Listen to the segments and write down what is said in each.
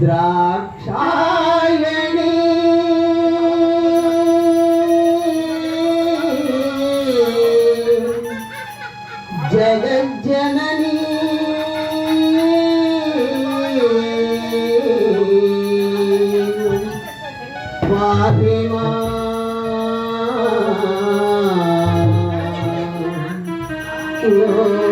ద్రాక్షాయణి. జగజ్జనని. పాహిమా Oh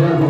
Gracias.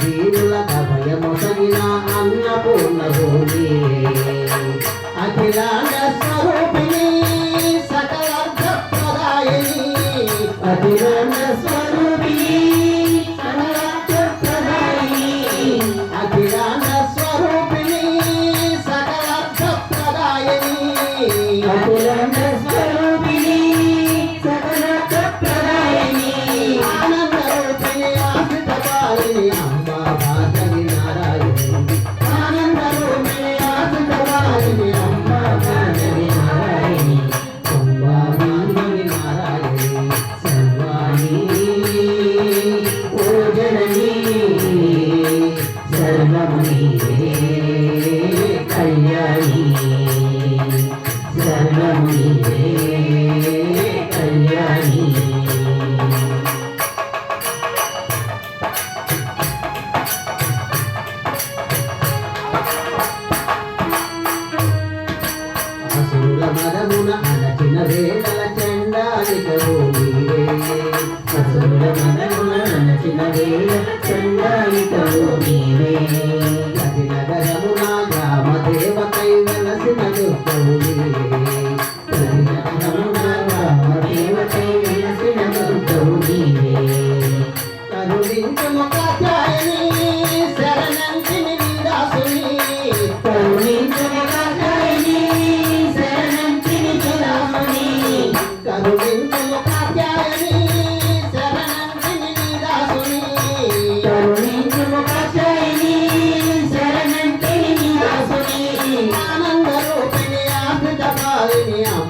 వీరుల కవయము సగిన అన్నపూర్ణ భూమి అఖిలా కళ్యాణము నీవే కళ్యాణి. సర్వము నీవే కళ్యాణి అసురుల మదమున అలచిన వేదల చండాలికవు నీవే నీవే